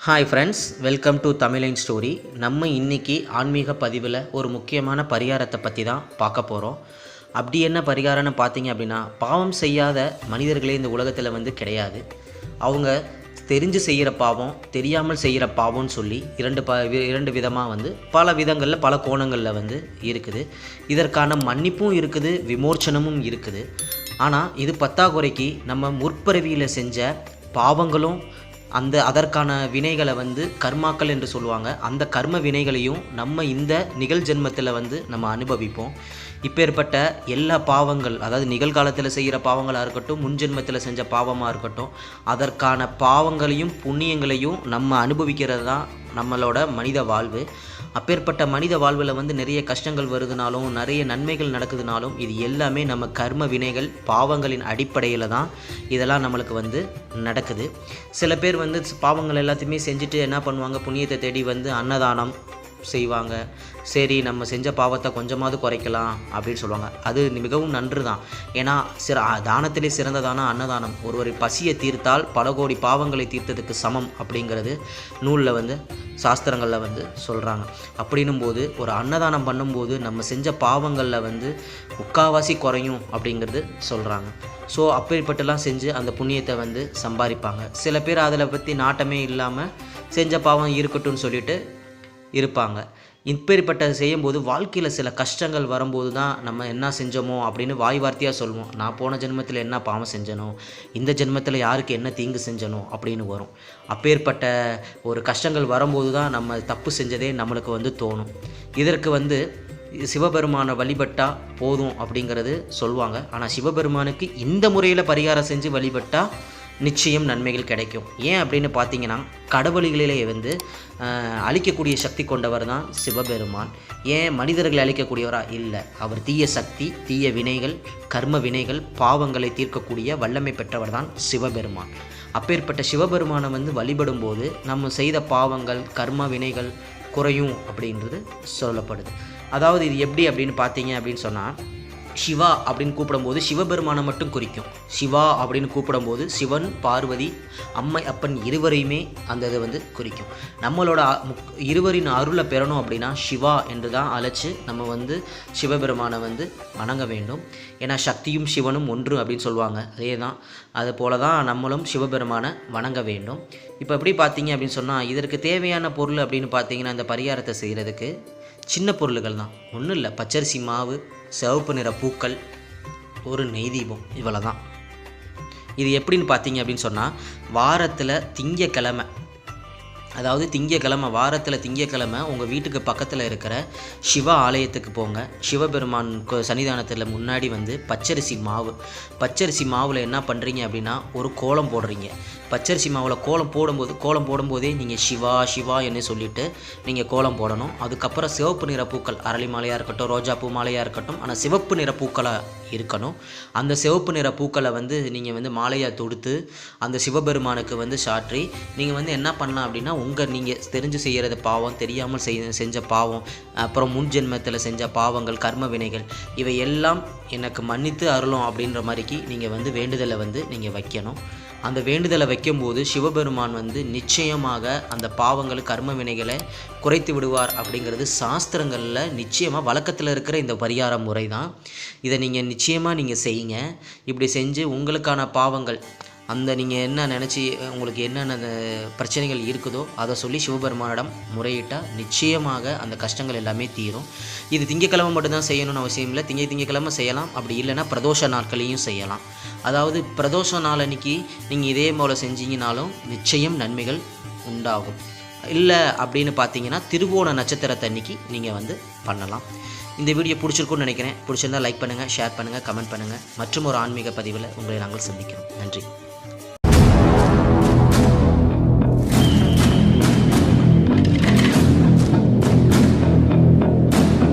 Hi friends welcome to தமிழின் story நம்ம இன்னைக்கு ஆன்மீக பதிவில் ஒரு முக்கியமான பரிகாரத்தை பற்றி தான் பார்க்க போகிறோம் அப்படி என்ன பரிகாரம்னு பார்த்தீங்க அப்படின்னா பாவம் செய்யாத மனிதர்களே இந்த உலகத்தில் வந்து கிடையாது. அவங்க தெரிஞ்சு செய்கிற பாவம் தெரியாமல் செய்கிற பாவம்னு சொல்லி இரண்டு ப இரண்டு விதமாக வந்து பல விதங்களில் பல கோணங்களில் வந்து இருக்குது. இதற்கான மன்னிப்பும் இருக்குது விமோச்சனமும் இருக்குது. ஆனால் இது பத்தாக்குறைக்கு நம்ம முற்பிறவியில் செஞ்ச பாவங்களும் அந்த அதற்கான வினைகளை வந்து கர்மாக்கள் என்று சொல்லுவாங்க. அந்த கர்ம வினைகளையும் நம்ம இந்த நிகழ் ஜென்மத்தில் வந்து நம்ம அனுபவிப்போம். இப்பேற்பட்ட எல்லா பாவங்கள் அதாவது நிகழ்காலத்தில் செய்கிற பாவங்களாக இருக்கட்டும் முன்ஜென்மத்தில் செஞ்ச பாவமாக இருக்கட்டும் அதற்கான பாவங்களையும் புண்ணியங்களையும் நம்ம அனுபவிக்கிறது தான் நம்மளோட மனித வாழ்வு. அப்பேற்பட்ட மனித வாழ்வில் வந்து நிறைய கஷ்டங்கள் வருதுனாலும் நிறைய நன்மைகள் நடக்குதுனாலும் இது எல்லாமே நம்ம கர்ம வினைகள் பாவங்களின் அடிப்படையில் தான் இதெல்லாம் நம்மளுக்கு வந்து நடக்குது. சில பேர் வந்து பாவங்கள் எல்லாத்தையுமே செஞ்சுட்டு என்ன பண்ணுவாங்க? புண்ணியத்தை தேடி வந்து அன்னதானம் செய்வாங்க. சரி நம்ம செஞ்ச பாவத்தை கொஞ்சமாவது குறைக்கலாம் அப்படின்னு சொல்லுவாங்க. அது மிகவும் நன்று தான் ஏன்னா சிற தானத்திலே சிறந்த தானம் அன்னதானம். ஒருவரை பசியை தீர்த்தால் பல கோடி பாவங்களை தீர்த்ததுக்கு சமம் அப்படிங்கிறது நூலில் வந்து சாஸ்திரங்களில் வந்து சொல்கிறாங்க அப்படின்னும் போது ஒரு அன்னதானம் பண்ணும்போது நம்ம செஞ்ச பாவங்களில் வந்து முக்காவாசி குறையும் அப்படிங்கிறது சொல்கிறாங்க ஸோ அப்படிப்பட்டெல்லாம் செஞ்சு அந்த புண்ணியத்தை வந்து சம்பாதிப்பாங்க. சில பேர் அதில் பற்றி நாட்டமே இல்லாமல் செஞ்ச பாவம் இருக்கட்டும்னு சொல்லிட்டு இருப்பாங்க. இப்பேற்பட்ட செய்யும்போது வாழ்க்கையில் சில கஷ்டங்கள் வரும்போது தான் நம்ம என்ன செஞ்சோமோ அப்படின்னு வாய் வார்த்தையாக சொல்லுவோம் நான் போன ஜென்மத்தில் என்ன பாவம் செஞ்சனோ இந்த ஜென்மத்தில் யாருக்கு என்ன தீங்கு செஞ்சனோ அப்படின்னு வரும். அப்பேற்பட்ட ஒரு கஷ்டங்கள் வரும்போது தான் நம்ம தப்பு செஞ்சதே நம்மளுக்கு வந்து தோணும். இதற்கு வந்து சிவபெருமானை வழிபட்டா போதும் அப்படிங்கிறது சொல்லுவாங்க ஆனால் சிவபெருமானுக்கு இந்த முறையில் பரிகாரம் செஞ்சு வழிபட்டால் நிச்சயம் நன்மைகள் கிடைக்கும். ஏன் அப்படின்னு பார்த்தீங்கன்னா கடவுளிகளிலே வந்து அழிக்கக்கூடிய சக்தி கொண்டவர் தான் சிவபெருமான். ஏன் மனிதர்களை அழிக்கக்கூடியவரா? இல்லை. அவர் தீய சக்தி தீய வினைகள் கர்ம வினைகள் பாவங்களை தீர்க்கக்கூடிய வல்லமை பெற்றவர் தான் சிவபெருமான். அப்பேற்பட்ட சிவபெருமானை வந்து வழிபடும்போது நம்ம செய்த பாவங்கள் கர்ம வினைகள் குறையும் அப்படின்றது சொல்லப்படுது. அதாவது இது எப்படி அப்படின்னு பார்த்தீங்க அப்படின்னு சொன்னால் சிவா அப்படின்னு கூப்பிடும்போது சிவபெருமானை மட்டும் குறிக்கும். சிவா அப்படின்னு கூப்பிடும்போது சிவன் பார்வதி அம்மை அப்பன் இருவரையுமே அந்த இதை வந்து குறிக்கும். நம்மளோட அ- முக்- இருவரின் அருளை பெறணும் அப்படின்னா சிவா என்று தான் அழைச்சி நம்ம வந்து சிவபெருமானை வந்து வணங்க வேண்டும். ஏன்னா சக்தியும் சிவனும் ஒன்று அப்படின்னு சொல்லுவாங்க. அதே தான் அது போல தான் நம்மளும் சிவபெருமானை வணங்க வேண்டும். இப்போ எப்படி பார்த்தீங்க அப்படின்னு சொன்னால் இதற்கு தேவையான பொருள் அப்படின்னு பார்த்தீங்கன்னா இந்த பரிகாரத்தை செய்கிறதுக்கு சின்ன பொருள்கள் தான். ஒன்றும் இல்லை. பச்சரிசி மாவு சிவப்பு நிற பூக்கள் ஒரு நெய் தீபம் இவ்வளோ தான் இது எப்படின்னு பார்த்தீங்க அப்படின்னு சொன்னால் வாரத்தில் திங்கக்கிழமை அதாவது திங்கக்கிழமை வாரத்தில் திங்கக்கிழமை உங்கள் வீட்டுக்கு பக்கத்தில் இருக்கிற சிவ ஆலயத்துக்கு போங்க. சிவபெருமான் சன்னிதானத்தில் முன்னாடி வந்து பச்சரிசி மாவு. பச்சரிசி மாவில் என்ன பண்ணுறீங்க அப்படின்னா ஒரு கோலம் போடுறீங்க. பச்சரிசி மாவில் கோலம் போடும்போது கோலம் போடும்போதே நீங்கள் சிவா சிவா என்று சொல்லிவிட்டு நீங்கள் கோலம் போடணும். அதுக்கப்புறம் சிவப்பு நிற பூக்கள் அரளி மாலையாக இருக்கட்டும் ரோஜா பூ மாலையாக இருக்கட்டும் ஆனால் சிவப்பு நிற பூக்களாக இருக்கணும். அந்த சிவப்பு நிற பூக்களை வந்து நீங்கள் வந்து மாலையாக தொடுத்து அந்த சிவபெருமானுக்கு வந்து சாற்றி நீங்கள் வந்து என்ன பண்ணலாம் அப்படின்னா உங்கள் நீங்கள் தெரிஞ்சு செய்கிறது பாவம் தெரியாமல் செய் செஞ்ச பாவம் அப்புறம் முன் ஜென்மத்தில் செஞ்ச பாவங்கள் கர்ம வினைகள் இவை எல்லாம் எனக்கு மன்னித்து அருளும் அப்படின்ற மாதிரிக்கு நீங்கள் வந்து வேண்டுதலை வந்து நீங்கள் வைக்கணும். அந்த வேண்டுதலை வைக்கும்போது சிவபெருமான் வந்து நிச்சயமாக அந்த பாவங்கள் கர்ம வினைகளை குறைத்து விடுவார் அப்படிங்கிறது சாஸ்திரங்களில் நிச்சயமாக வழக்கத்தில் இருக்கிற இந்த பரிகார முறை தான் இதை நீங்கள் நிச்சயமாக நீங்கள் செய்யுங்க. இப்படி செஞ்சு உங்களுக்கான பாவங்கள் அந்த நீங்கள் என்ன நினச்சி உங்களுக்கு என்னென்ன பிரச்சனைகள் இருக்குதோ அதை சொல்லி சிவபெருமானிடம் முறையிட்டால் நிச்சயமாக அந்த கஷ்டங்கள் எல்லாமே தீரும். இது திங்கக்கிழமை மட்டும்தான் செய்யணும்னு அவசியம் இல்லை. திங்க திங்கக்கிழமை செய்யலாம். அப்படி இல்லைன்னா பிரதோஷ நாட்களையும் செய்யலாம். அதாவது பிரதோஷ நாள் அன்னைக்கு நீங்கள் இதே போல் செஞ்சீங்கனாலும் நிச்சயம் நன்மைகள் உண்டாகும். இல்லை அப்படின்னு பார்த்தீங்கன்னா திருவோண நட்சத்திரத்தை அன்னைக்கு நீங்கள் வந்து பண்ணலாம். இந்த வீடியோ பிடிச்சிருக்குன்னு நினைக்கிறேன். பிடிச்சிருந்தா லைக் பண்ணுங்கள் ஷேர் பண்ணுங்கள் கமெண்ட் பண்ணுங்கள் மற்றும் ஒரு ஆன்மீக பதிவில் உங்களை நாங்கள் சந்திக்கிறோம். நன்றி.